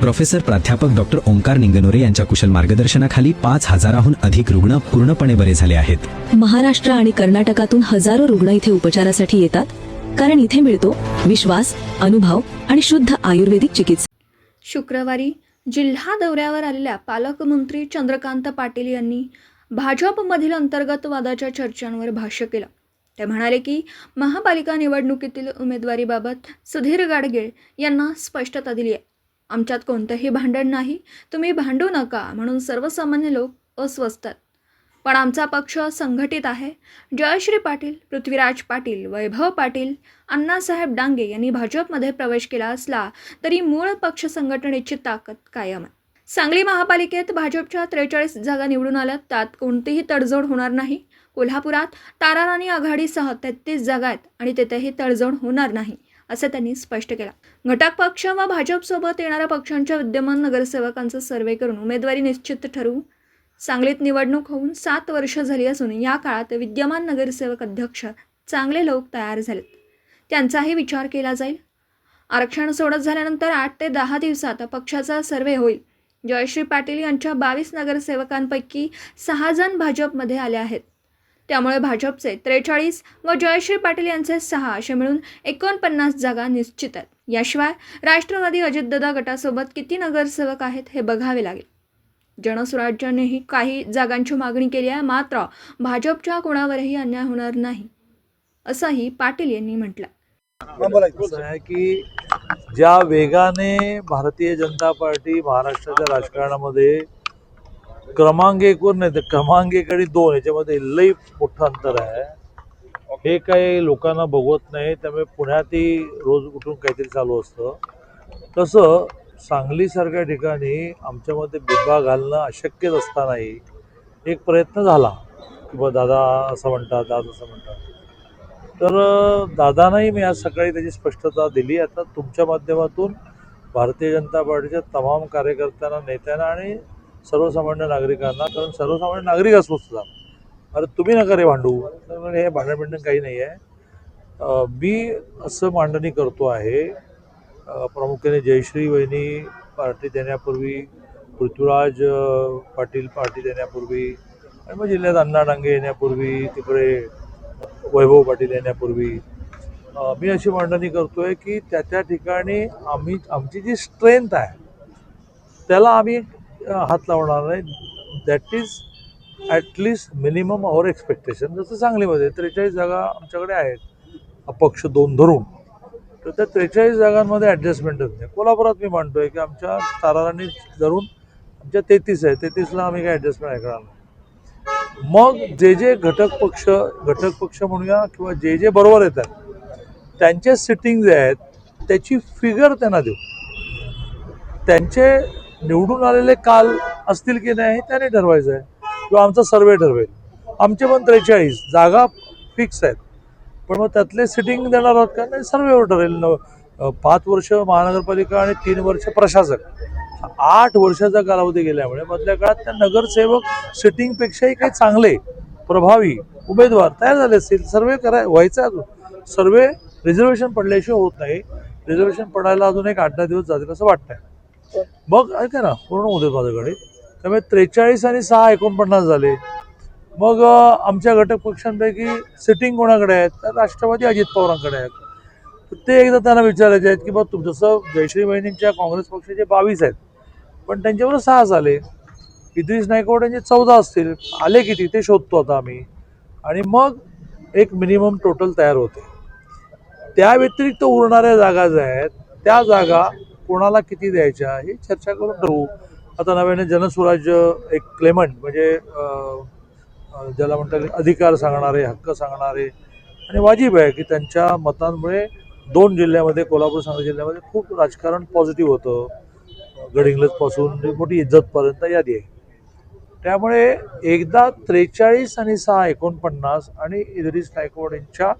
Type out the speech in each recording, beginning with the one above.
Professor प्राध्यापक doctor Omkar Ningnore यांच्या कुशल मार्गदर्शनाखाली पाच हजाराहून अधिक रुग्ण पूर्णपणे बरे झाले आहेत. महाराष्ट्र आणि कर्नाटकातून हजारो रुग्ण इथे उपचारासाठी येतात. कारण इथे मिळतो विश्वास अनुभव आणि शुद्ध आयुर्वेदिक चिकित्सा. शुक्रवारी जिल्हा दौऱ्यावर आलेल्या पालकमंत्री चंद्रकांत पाटील यांनी भाजपमधील अंतर्गत वादाच्या चर्चांवर भाष्य केलं. ते म्हणाले की महापालिका निवडणुकीतील उमेदवारीबाबत सुधीर गाडगीळ यांना स्पष्टता दिली आहे आमच्यात कोणतंही भांडण नाही. तुम्ही भांडू नका म्हणून सर्वसामान्य लोक अस्वस्थतात पण आमचा पक्ष संघटित आहे. जयश्री पाटील पृथ्वीराज पाटील वैभव पाटील अण्णासाहेब डांगे यांनी भाजपमध्ये प्रवेश केला असला तरी मूळ पक्ष संघटनेची ताकद कायम आहे. सांगली महापालिकेत भाजपच्या त्रेचाळीस जागा निवडून आल्यात. त्यात कोणतीही तडजोड होणार नाही. कोल्हापुरात ताराराणी आघाडीसह तेहतीस जागा आहेत आणि तिथेही तडजोड होणार नाही. असं त्यांनी स्पष्ट केलं. घटक पक्ष व भाजपसोबत येणाऱ्या पक्षांच्या विद्यमान नगरसेवकांचा सर्वे करून उमेदवारी निश्चित ठरवू सांगलीत निवडणूक होऊन सात वर्ष झाली असून या काळात विद्यमान नगरसेवक अध्यक्ष चांगले लोक तयार झालेत. त्यांचाही विचार केला जाईल. आरक्षण सोडत झाल्यानंतर आठ ते दहा दिवसात पक्षाचा सर्वे होईल. जयश्री पाटील यांच्या बावीस नगरसेवकांपैकी सहा जण भाजपमध्ये आले आहेत. त्यामुळे भाजपचे त्रेचाळीस व जयश्री पाटील यांचे सहा असे मिळून एकोणपन्नास जागा निश्चित आहेत. याशिवाय राष्ट्रवादी अजितदादा गटासोबत किती नगरसेवक आहेत हे बघावे लागेल. जनसुराज्यानेही काही जागांची मागणी केली आहे मात्र भाजपच्या कोणावरही अन्याय होणार नाही असंही पाटील यांनी म्हटलं. की ज्या वेगाने भारतीय जनता पार्टी महाराष्ट्राच्या राजकारणामध्ये क्रमांक एकवर नाही तर क्रमांक एक आणि दोन याच्यामध्ये लई मोठं अंतर आहे. हे काही लोकांना बघवत नाही त्यामुळे पुण्यातही रोज उठून काहीतरी चालू असतं. तसं सांगलीसारख्या ठिकाणी आमच्यामध्ये बिबा घालणं अशक्यच असतानाही एक प्रयत्न झाला की बा दादा असं म्हणतात दादा असं म्हणतात. तर दादांनाही मी आज सकाळी त्याची स्पष्टता दिली. आता तुमच्या माध्यमातून भारतीय जनता पार्टीच्या तमाम कार्यकर्त्यांना नेत्यांना आणि सर्वसामान्य नागरिकांना कारण सर्वसामान्य नागरिक असतो सुद्धा. अरे तुम्ही नका रे भांडू. तर हे भांडण बिंडण काही नाही आहे. मी असं मांडणी करतो आहे प्रामुख्याने जयश्री वहिनी पार्टी देण्यापूर्वी पृथ्वीराज पाटील पार्टी देण्यापूर्वी आणि मग जिल्ह्यात अण्णा डांगे येण्यापूर्वी तिकडे वैभव पाटील येण्यापूर्वी. मी अशी मांडणी करतो आहे की त्या त्या ठिकाणी आम्ही आमची जी स्ट्रेंथ आहे त्याला आम्ही हात लावणार नाही that is at least minimum our expectation जसं सांगलीमध्ये त्रेचाळीस जागा आमच्याकडे आहेत. अपक्ष दोन धरून. तर त्या त्रेचाळीस जागांमध्ये ॲडजस्टमेंटच नाही. कोल्हापुरात मी मांडतोय की आमच्या तारारांनी धरून आमच्या तेहतीस आहे. तेहतीसला आम्ही काय ॲडजस्टमेंट ऐकणार नाही मग जे जे घटक पक्ष घटक पक्ष म्हणूया किंवा जे जे बरोबर येतात त्यांचे सिटिंग जे आहेत त्याची फिगर त्यांना देऊ. त्यांचे निवडून आलेले काल असतील की नाही हे त्याने ठरवायचं आहे. किंवा आमचा सर्वे ठरवेल. आमचे पण त्रेचाळीस जागा फिक्स आहेत. पण मग त्यातले सिटिंग देणार आहोत का? नाही सर्वेवर ठरेल न पाच वर्ष महानगरपालिका आणि तीन वर्ष प्रशासक. आठ वर्षाचा कालावधी गेल्यामुळे मधल्या काळात त्या नगरसेवक सिटिंगपेक्षाही काही चांगले प्रभावी उमेदवार तयार झाले असतील. सर्वे कराय व्हायचा अजून. सर्वे रिझर्वेशन पडल्याशिवाय होत नाही. रिझर्वेशन पडायला अजून एक आठ दहा दिवस जातील असं वाटतंय. मग ऐका ना पूर्ण होते माझ्याकडे. त्यामुळे त्रेचाळीस आणि सहा एकोणपन्नास झाले. मग आमच्या घटक पक्षांपैकी सिटिंग कोणाकडे आहेत? तर राष्ट्रवादी अजित पवारांकडे आहेत. तर ते एकदा त्यांना विचारायचे आहेत की बा तुम जसं जयश्री बहिणींच्या काँग्रेस पक्षाचे बावीस आहेत. पण त्यांच्यावर सहा झाले. इद्रिस नायकवाड यांचे चौदा असतील. आले किती? ते शोधतो आता आम्ही. आणि मग एक मिनिमम टोटल तयार होते. त्या व्यतिरिक्त उरणाऱ्या जागा ज्या आहेत त्या जागा कोणाला किती द्यायच्या हे चर्चा करून ठरवू आता नव्याने जनसुराज्य एक क्लेमंट म्हणजे ज्याला म्हणतात अधिकार सांगणारे हक्क सांगणारे आणि वाजिब आहे की त्यांच्या मतांमुळे दोन जिल्ह्यामध्ये कोल्हापूर सांगली जिल्ह्यामध्ये खूप राजकारण पॉझिटिव्ह होतं. गडिंग्लजपासून मोठी इज्जतपर्यंत यादी आहे. त्यामुळे एकदा त्रेचाळीस आणि सहा एकोणपन्नास आणि इद्रिस गायकवाड यांच्या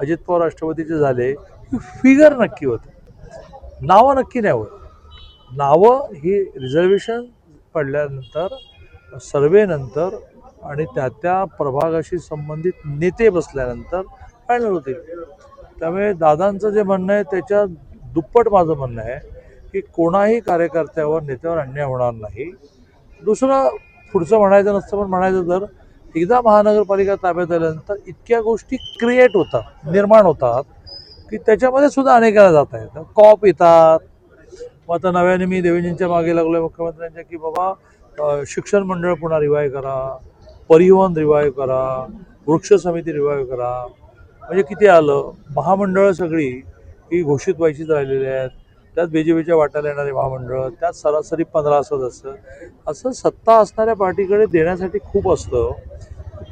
अजित पवार राष्ट्रपतीचे झाले की फिगर नक्की होते. नावं नक्की न्यावं. नावं ही रिझर्वेशन पडल्यानंतर सर्वेनंतर आणि त्या त्या प्रभागाशी संबंधित नेते बसल्यानंतर फायनल होतील त्यामुळे दादांचं जे म्हणणं आहे त्याच्या दुप्पट माझं म्हणणं आहे की कोणाही कार्यकर्त्यावर नेत्यावर अन्याय होणार नाही. दुसरं पुढचं म्हणायचं नसतं पण म्हणायचं तर एकदा महानगरपालिका ताब्यात आल्यानंतर इतक्या गोष्टी क्रिएट होतात निर्माण होतात की त्याच्यामध्ये सुद्धा अनेकांना जाता येतं. कॉप येतात. मग आता नव्याने मी देवेंजींच्या मागे लागलो आहे मुख्यमंत्र्यांच्या की बाबा शिक्षण मंडळ पुन्हा रिवाय करा. परिवहन रिवाय करा. वृक्ष समिती रिवाय करा. म्हणजे किती आलं? महामंडळं सगळी ही घोषित व्हायचीच राहिलेली आहेत. त्यात बी जे पीच्या वाट्याला येणारे महामंडळ त्यात सरासरी पंधरा सदस्य असतं. असं सत्ता असणाऱ्या पार्टीकडे देण्यासाठी खूप असतं.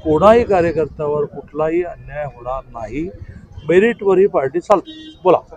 कोणाही कार्यकर्त्यावर कुठलाही अन्याय होणार नाही. मेरिटवर ही पार्टी चालते. बोला.